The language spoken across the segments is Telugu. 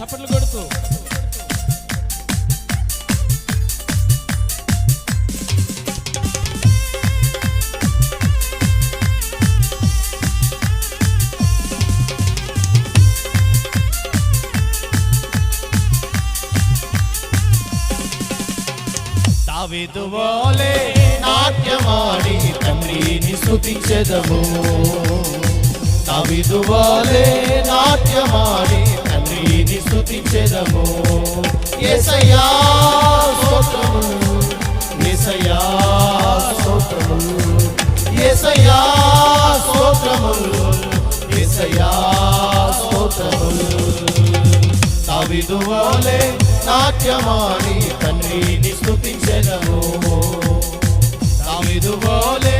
చప్పట్లు కొడుతూ. దావీదు నాట్యమాడి తండ్రిని స్తుతించెదము. దావీదు నాట్యమాడి తండ్రిని స్థుతించెదము యేసయ్యా స్తోత్రము. యేసయ్యా స్తోత్రము. యేసయ్యా స్తోత్రము. యేసయ్యా స్తోత్రము. దావిదు నాట్యమాని నాట్యమాడి తండ్రిని స్తుతించెదము దావిదు వోలే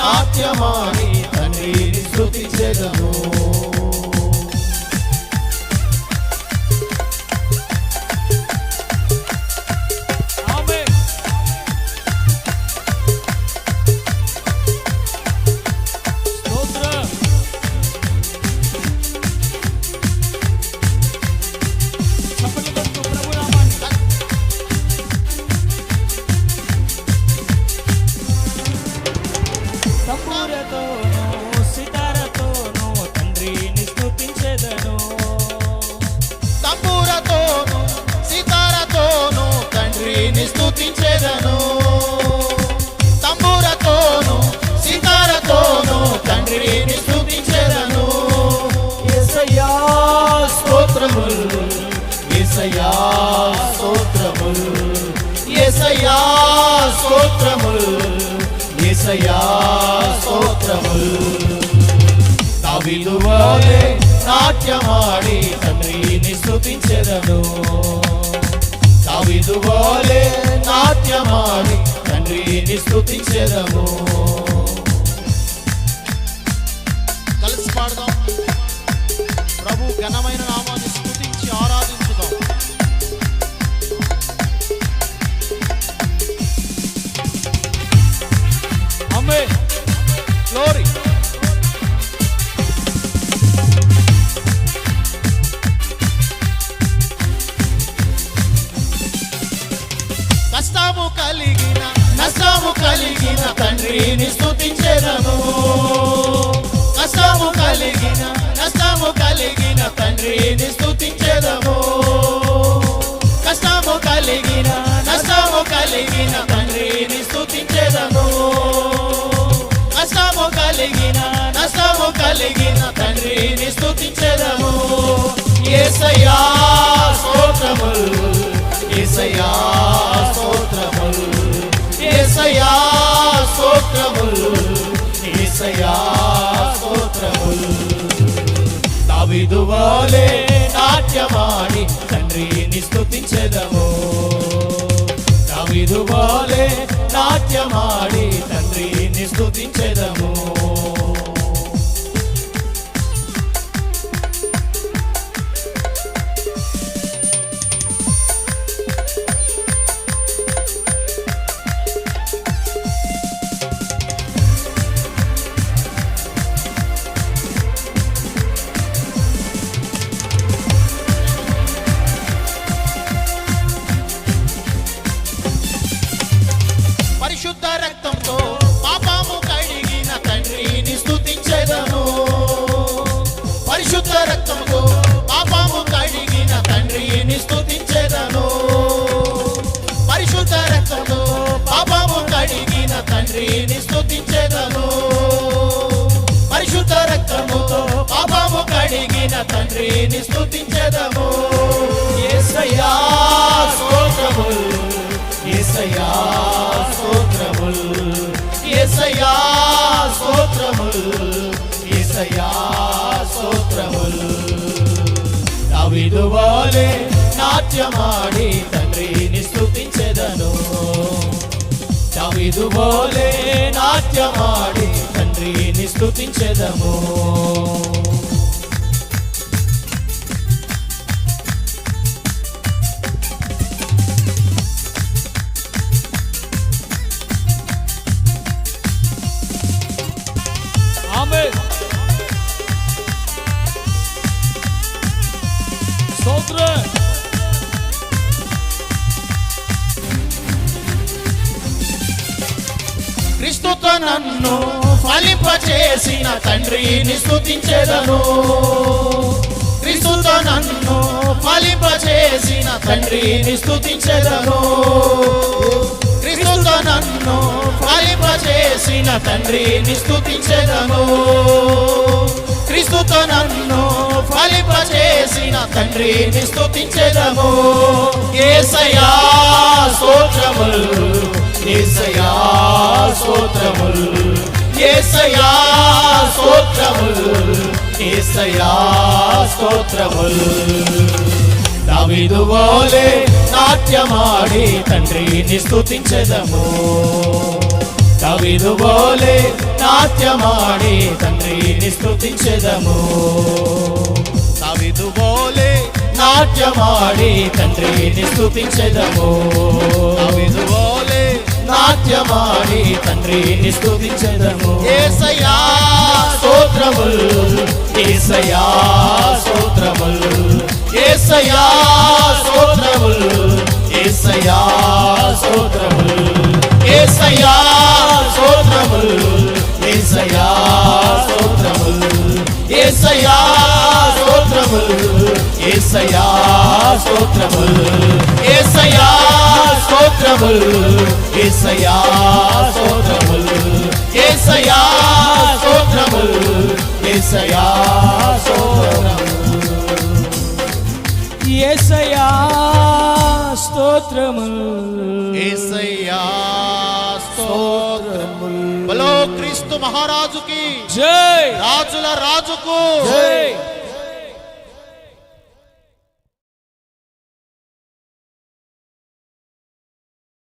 నాట్యమాడి తండ్రిని స్తుతించెదము స్తోత్రములు. యేసయ్యా స్తోత్రములు. దావీదు వలె నాట్యమాడి తండ్రిని స్థుతించెదను దావీదు వలె నాట్యమాడి తండ్రిని స్తుతించెదము కలిసి పాడదాం. ప్రభు ఘనమైన తండ్రిని స్తుతించెదను కష్టము కలిగిన నష్టము కలిగిన తండ్రిని స్థుతించెదము కష్టము కలిగిన నష్టము కలిగిన తండ్రిని స్తుతించెదను కష్టము కలిగిన నష్టము కలిగిన తండ్రిని స్థుతించెదము ఏసయా స్తోత్రములు ఏసయా దావీదు వలె నాట్యమాడి తండ్రిని స్తుతించెదము. దావీదు వలె నాట్యమాడి తండ్రిని స్తుతించెదము. కడిగిన తండ్రిని స్థుతించదము యేసయ్యా స్తోత్రములు. యేసయ్యా స్తోత్రములు. యేసయ్యా స్తోత్రములు. యేసయ్యా స్తోత్రములు. దావీదు నాట్యమాడి తండ్రిని స్థుతించెదను దావీదు నాట్యమాడి తండ్రిని స్థుతించెదము క్రీస్తుతో నన్ను ఫలింపచేసిన తండ్రిని స్థుతించెదను క్రీస్తుతో నన్ను ఫలింపచేసిన తండ్రిని స్థుతించెదను క్రీస్తుతో నన్ను ఫలింపచేసిన తండ్రిని స్థుతించెదను క్రీస్తుతో నన్ను ఫలింపచేసిన తండ్రిని స్థుతించెదము ఏసయా స్తోత్రములు. ఏసయా స్తోత్రములు. ఏసయా స్తోత్రములు. దావీదు వోలే నాట్యమాడి తండ్రిని స్తుతించెదము. దావీదు వోలే నాట్యమాడి తండ్రిని స్తుతించెదము. దావీదు వోలే నాట్యమాడి తండ్రిని స్తుతించెదము. దావీదు వోలే నాట్యమాడి తండ్రిని స్థుతించదము ఏసయా స్తోత్రముల్. ఏసయా స్తోత్రముల్. ఏసయా స్తోత్రముల్. ఏసయా స్తోత్రముల్. ఏసయా స్తోత్రముల్. ఏసయా స్తోత్రముల్. ఏసయా స్తోత్రములు యేసయ్యా స్తోత్రములు. యేసయ్యా స్తోత్రములు. యేసయ్యా స్తోత్రములు యేసయ్యా స్తోత్రములు యేసయ్యా స్తోత్రములు యేసయ్యా స్తోత్రములు యేసయ్యా స్తోత్రములు. బలో క్రీస్తు మహారాజుకి జై. రాజుల రాజుకు జై.